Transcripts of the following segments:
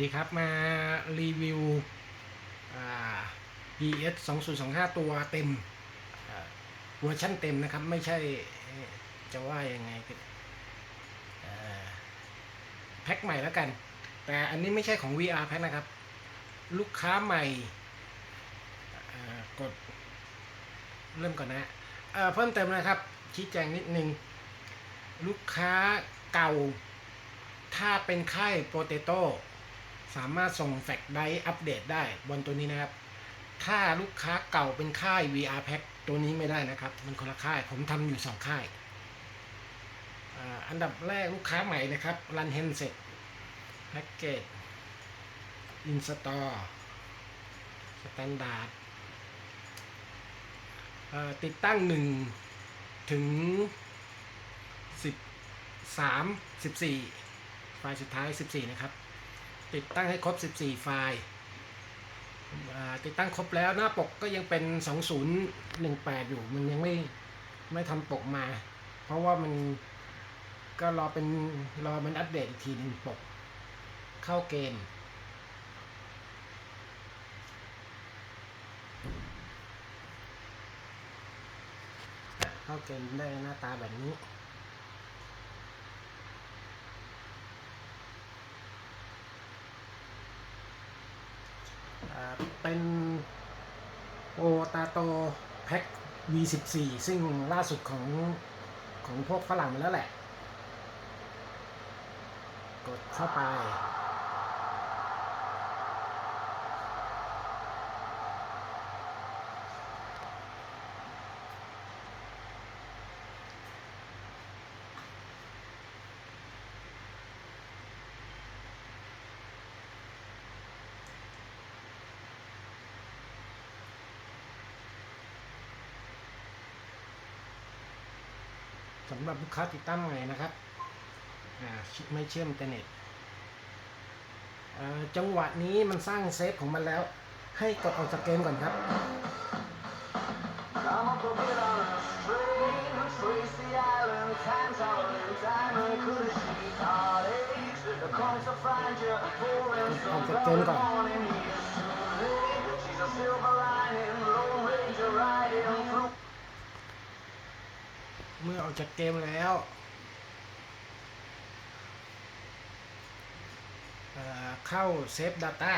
ดีครับมารีวิวอ่า PS 2025 ตัวเต็มเวอร์ชั่นเต็มนะครับ ไม่ใช่จะว่ายังไงแพ็คใหม่แล้วกัน แต่อันนี้ไม่ใช่ของ VR แพ็คนะครับ ลูกค้าใหม่กดเริ่มก่อนนะเเพิ่มเติมนะครับ ชี้แจงนิดนึง ลูกค้าเก่า ถ้าเป็นค่ายโปเตโต้ สามารถส่งแฟกไดอัปเดตได้บนตัวนี้นะครับ ถ้าลูกค้าเก่าเป็นค่าย VR Pack ตัวนี้ไม่ได้นะครับ มันคนละค่าย ผมทำอยู่สองค่าย อันดับแรกลูกค้าใหม่นะครับรันเฮนเซ็ตแพ็กเกจอินสตอร์สแตนดาร์ดติดตั้ง 1 ถึง13 14ไฟล์สุดท้าย 14 นะครับ ติดตั้งให้ครบ 14 ไฟล์ติดตั้งครบแล้วหน้าปกก็ยังเป็น 2018 อยู่ มันยังไม่ไม่ทำปกมา เพราะว่ามันก็รอเป็นรอมันอัปเดตอีกทีหนึ่งปก เข้าเกมเข้าเกมได้หน้าตาแบบนี้ อ่า เป็นโอตาโตแพ็ค V14 ซึ่งล่าสุดของของพวกฝรั่งมาแล้วแหละ กดเข้าไป สำหรับลูกค้าติดตั้งใหม่นะครับไม่เชื่อมอินเทอร์เน็ตจังหวะนี้มันสร้างเซฟของมันแล้ว ให้กดออกจากเกมก่อนครับ Come up a bit on a string, trace the island, time traveling, เมื่อออกจากเกมแล้วเเข้าเซฟ Data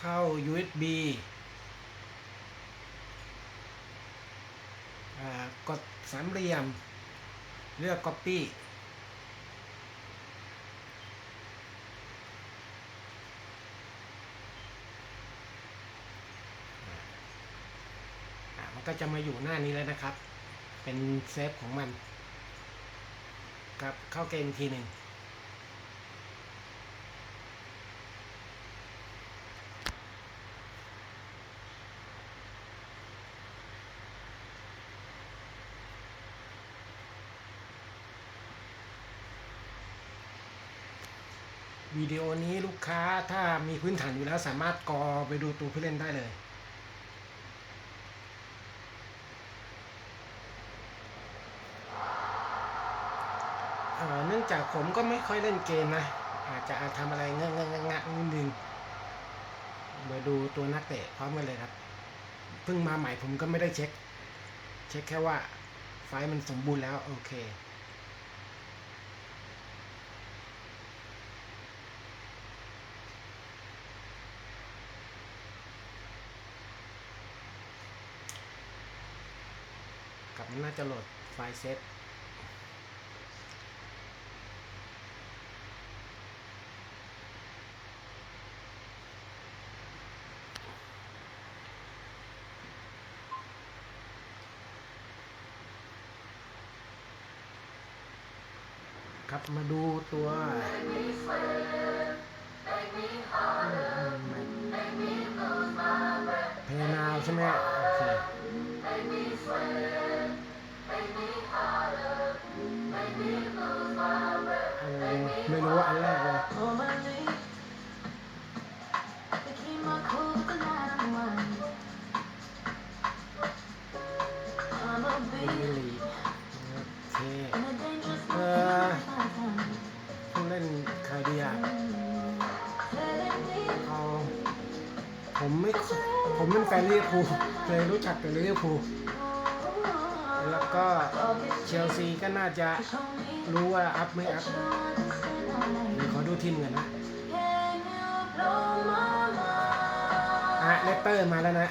เข้า USB อ่ากดสามเหลี่ยม เลือก Copy อะมัน ก็จะมาอยู่หน้านี้แล้วนะครับ เป็นเซฟของมัน ครับเข้าเกมทีหนึ่งวิดีโอนี้ลูกค้าถ้ามีพื้นฐานอยู่แล้วสามารถกอไปดูตัวผู้เล่นได้เลย เองจากผมก็ไม่ค่อยเล่นเกมนะ อาจจะทำอะไรเงะเงอะงะงนิดนึงมาดูตัวนักเตะพร้อมกันเลยครับ เพิ่งมาใหม่ผมก็ไม่ได้เช็ค เช็คแค่ว่าไฟมันสมบูรณ์แล้ว โอเคกลับมันน่าจะโหลดไฟล์เซต ครับมาดูตัวเพนาวใช่ไหมโอเคไม่รู้ว่าอันแรกเลย เป็นแฟนลิเวอร์พูลเคยรู้จักแต่ลิเวอร์พูลแล้วก็เชลซีก็น่าจะรู้ว่าอัพไม่อัพเดี๋ยวขอดูทีมกันนะอะเลสเตอร์มาแล้วนะ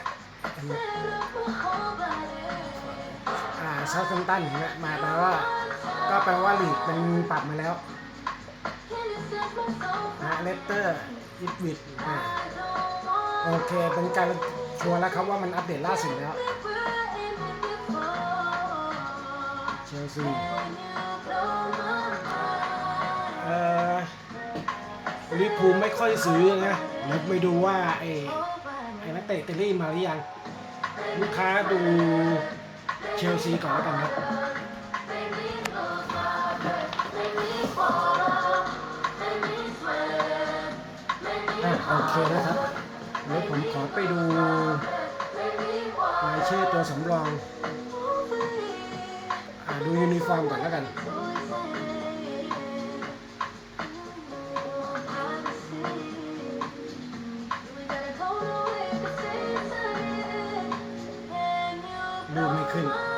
อ่าเซาท์แฮมตันนไหมาแปลว่า ก็แปลว่าลีกมันปรับมาแล้วอะเลสเตอร์อิฟวิดอ่าโอเค เป็นการ ชัวร์แล้วครับว่ามันอัปเดตล่าสุดแล้วเชลซีเอ่อลิพูไม่ค่อยซื้อนะเดี๋ยวไปดูว่าไอ้ไอ้นักเตะอิตลี่มาหรือยัง ลูกค้าดูเชลซีก่อนแล้วกันครับอะโอเคนะครับเดี๋ยวผมขอไปดู สำรองอดูยูนิฟอร์มก่อนแล้วกันรูปไม่ขึ้น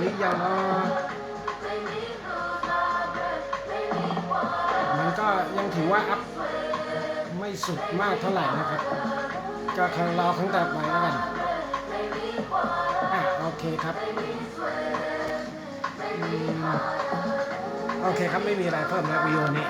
หรือยังมันก็ยังถือว่าอัพไม่สุดมากเท่าไหร่นะครับ ก็คงรอครั้งต่อไปแล้วกันอะโอเคครับอืมโอเคครับไม่มีอะไรเพิ่มแล้ววิดีโอนี้